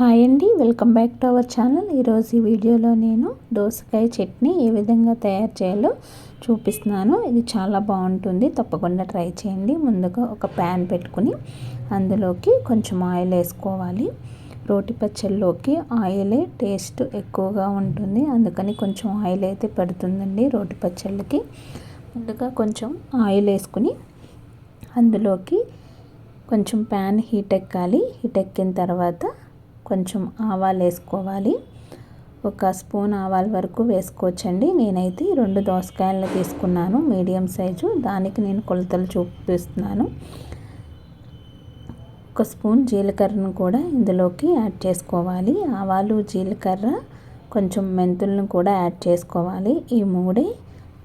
Hi అండి welcome back to our channel. ఈరోజు ఈ వీడియోలో నేను దోసకాయ చట్నీ ఏ విధంగా తయారు చేయాలో చూపిస్తున్నాను. ఇది చాలా బాగుంటుంది తప్పకుండా ట్రై చేయండి. ముందుగా ఒక ప్యాన్ పెట్టుకుని అందులోకి కొంచెం ఆయిల్ వేసుకోవాలి. రోటి పచ్చళ్ళలోకి ఆయిలే టేస్ట్ ఎక్కువగా ఉంటుంది. అందుకని కొంచెం ఆయిల్ అయితే పడుతుందండి రోటి పచ్చళ్ళకి. ముందుగా కొంచెం ఆయిల్ వేసుకుని అందులోకి కొంచెం ప్యాన్ హీట్ ఎక్కాలి. హీట్ ఎక్కిన తర్వాత కొంచెం ఆవాలు వేసుకోవాలి. ఒక స్పూన్ ఆవాల వరకు వేసుకోవచ్చండి. నేనైతే రెండు దోసకాయలను తీసుకున్నాను మీడియం సైజు. దానికి నేను కొలతలు చూపిస్తున్నాను. ఒక స్పూన్ జీలకర్రను కూడా ఇందులోకి యాడ్ చేసుకోవాలి. ఆవాలు జీలకర్ర కొంచెం మెంతులను కూడా యాడ్ చేసుకోవాలి. ఈ మూడే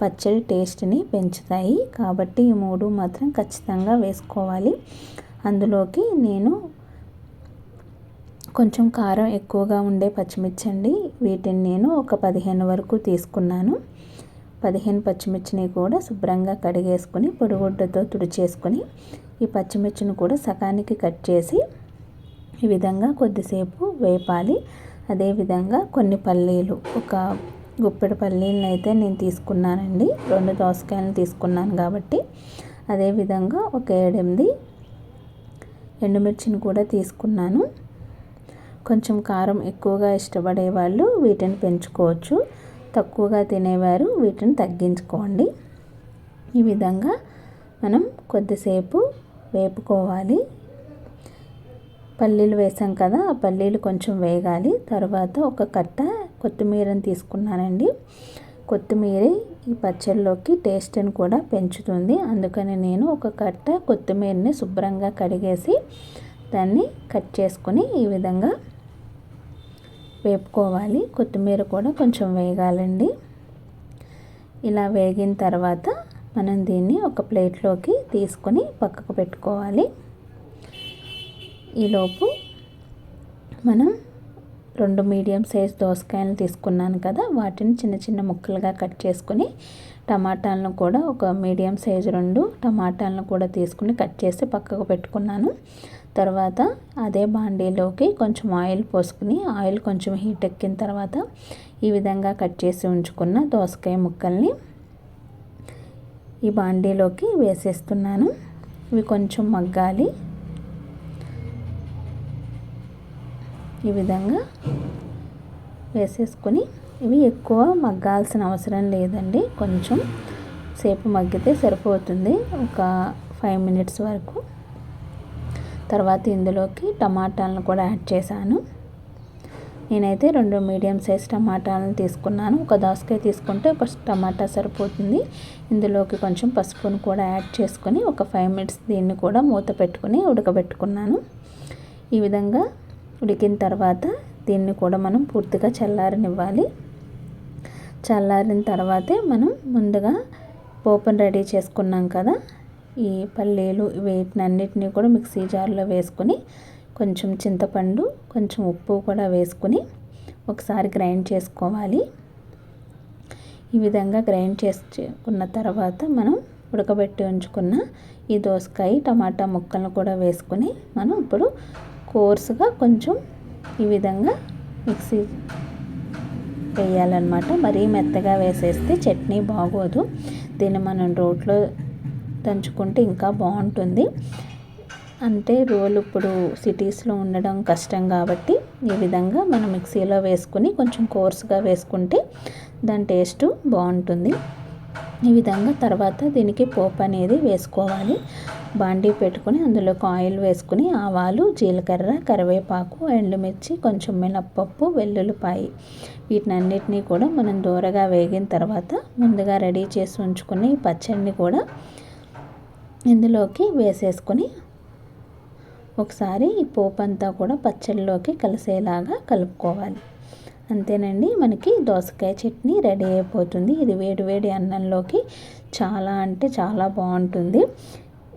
పచ్చడి టేస్ట్ని పెంచుతాయి. కాబట్టి ఈ మూడు మాత్రం ఖచ్చితంగా వేసుకోవాలి. అందులోకి నేను కొంచెం కారం ఎక్కువగా ఉండే పచ్చిమిర్చి అండి వీటిని నేను ఒక పదిహేను వరకు తీసుకున్నాను. పదిహేను పచ్చిమిర్చిని కూడా శుభ్రంగా కడిగేసుకొని పొడిగుడ్డతో తుడిచేసుకొని ఈ పచ్చిమిర్చిని కూడా సకానికి కట్ చేసి ఈ విధంగా కొద్దిసేపు వేపాలి. అదేవిధంగా కొన్ని పల్లీలు ఒక గుప్పెడు పల్లీలను అయితే నేను తీసుకున్నానండి. రెండు దోసకాయలను తీసుకున్నాను కాబట్టి. అదేవిధంగా ఒక ఏడెనిమిది ఎండుమిర్చిని కూడా తీసుకున్నాను. కొంచెం కారం ఎక్కువగా ఇష్టపడే వాళ్ళు వీటిని పెంచుకోవచ్చు. తక్కువగా తినేవారు వీటిని తగ్గించుకోండి. ఈ విధంగా మనం కొద్దిసేపు వేపుకోవాలి. పల్లీలు వేసాం కదా ఆ పల్లీలు కొంచెం వేగాలి. తర్వాత ఒక కట్ట కొత్తిమీరని తీసుకున్నానండి. కొత్తిమీర ఈ పచ్చళ్ళలోకి టేస్ట్ని కూడా పెంచుతుంది. అందుకని నేను ఒక కట్ట కొత్తిమీరని శుభ్రంగా కడిగేసి దాన్ని కట్ చేసుకొని ఈ విధంగా వేపుకోవాలి. కొత్తిమీర కూడా కొంచెం వేగాలండి. ఇలా వేగిన తర్వాత మనం దీన్ని ఒక ప్లేట్లోకి తీసుకొని పక్కకు పెట్టుకోవాలి. ఈలోపు మనం రెండు మీడియం సైజ్ దోసకాయలు తీసుకున్నాను కదా. వాటిని చిన్న చిన్న ముక్కలుగా కట్ చేసుకొని టమాటాలను కూడా ఒక మీడియం సైజు రెండు టమాటాలను కూడా తీసుకుని కట్ చేసి పక్కకు పెట్టుకున్నాను. తర్వాత అదే బాండీలోకి కొంచెం ఆయిల్ పోసుకుని ఆయిల్ కొంచెం హీట్ ఎక్కిన తర్వాత ఈ విధంగా కట్ చేసి ఉంచుకున్న దోసకాయ ముక్కల్ని ఈ బాండీలోకి వేసేస్తున్నాను. ఇవి కొంచెం మగ్గాలి. ఈ విధంగా వేసేసుకొని ఇవి ఎక్కువ మగ్గాల్సిన అవసరం లేదండి. కొంచెం సేపు మగ్గితే సరిపోతుంది. ఒక ఫైవ్ మినిట్స్ వరకు. తర్వాత ఇందులోకి టమాటాలను కూడా యాడ్ చేశాను. నేనైతే రెండు మీడియం సైజ్ టమాటాలను తీసుకున్నాను. ఒక దోసకాయ తీసుకుంటే ఒక టమాటా సరిపోతుంది. ఇందులోకి కొంచెం పసుపును కూడా యాడ్ చేసుకొని ఒక ఫైవ్ మినిట్స్ దీన్ని కూడా మూత పెట్టుకుని ఉడకబెట్టుకున్నాను. ఈ విధంగా ఉడికిన తర్వాత దీన్ని కూడా మనం పూర్తిగా చల్లారనివ్వాలి. చల్లారిన తర్వాతే మనం ముందుగా పోపును రెడీ చేసుకున్నాం కదా. ఈ పల్లీలు వీటినన్నిటినీ కూడా మిక్సీ జార్లో వేసుకొని కొంచెం చింతపండు కొంచెం ఉప్పు కూడా వేసుకుని ఒకసారి గ్రైండ్ చేసుకోవాలి. ఈ విధంగా గ్రైండ్ చేసుకున్న తర్వాత మనం ఉడకబెట్టి ఉంచుకున్న ఈ దోసకాయ టమాటా ముక్కలను కూడా వేసుకొని మనం ఇప్పుడు కోర్సుగా కొంచెం ఈ విధంగా మిక్సీ వేయాలన్నమాట. మరీ మెత్తగా వేసేస్తే చట్నీ బాగోదు. దీన్ని మనం రోట్లో దంచుకుంటే ఇంకా బాగుంటుంది. అంటే రోలు ఇప్పుడు సిటీస్లో ఉండడం కష్టం కాబట్టి ఈ విధంగా మనం మిక్సీలో వేసుకుని కొంచెం కోర్సుగా వేసుకుంటే దాని టేస్ట్ బాగుంటుంది. ఈ విధంగా తర్వాత దీనికి పోపు అనేది వేసుకోవాలి. బాండీ పెట్టుకుని అందులోకి ఆయిల్ వేసుకుని ఆవాలు జీలకర్ర కరివేపాకు ఎండుమిర్చి కొంచెం మినప్పప్పు వెల్లుల్లిపాయి. వీటినన్నిటినీ కూడా మనం దూరగా వేగిన తర్వాత ముందుగా రెడీ చేసి ఉంచుకుని పచ్చడిని కూడా ఇందులోకి వేసేసుకొని ఒకసారి ఈ పోపు అంతా కూడా పచ్చడిలోకి కలిసేలాగా కలుపుకోవాలి. అంతేనండి మనకి దోసకాయ చట్నీ రెడీ అయిపోతుంది. ఇది వేడి వేడి అన్నంలోకి చాలా అంటే చాలా బాగుంటుంది.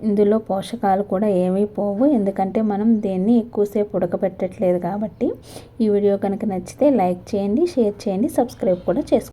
ఇందులో పోషకాలు కూడా ఏమీ పోవు. ఎందుకంటే మనం దేన్ని ఎక్కువసేపు ఉడకబెట్టట్లేదు కాబట్టి ఈ వీడియో కనుక నచ్చితే లైక్ చేయండి షేర్ చేయండి సబ్స్క్రైబ్ కూడా చేసుకోండి.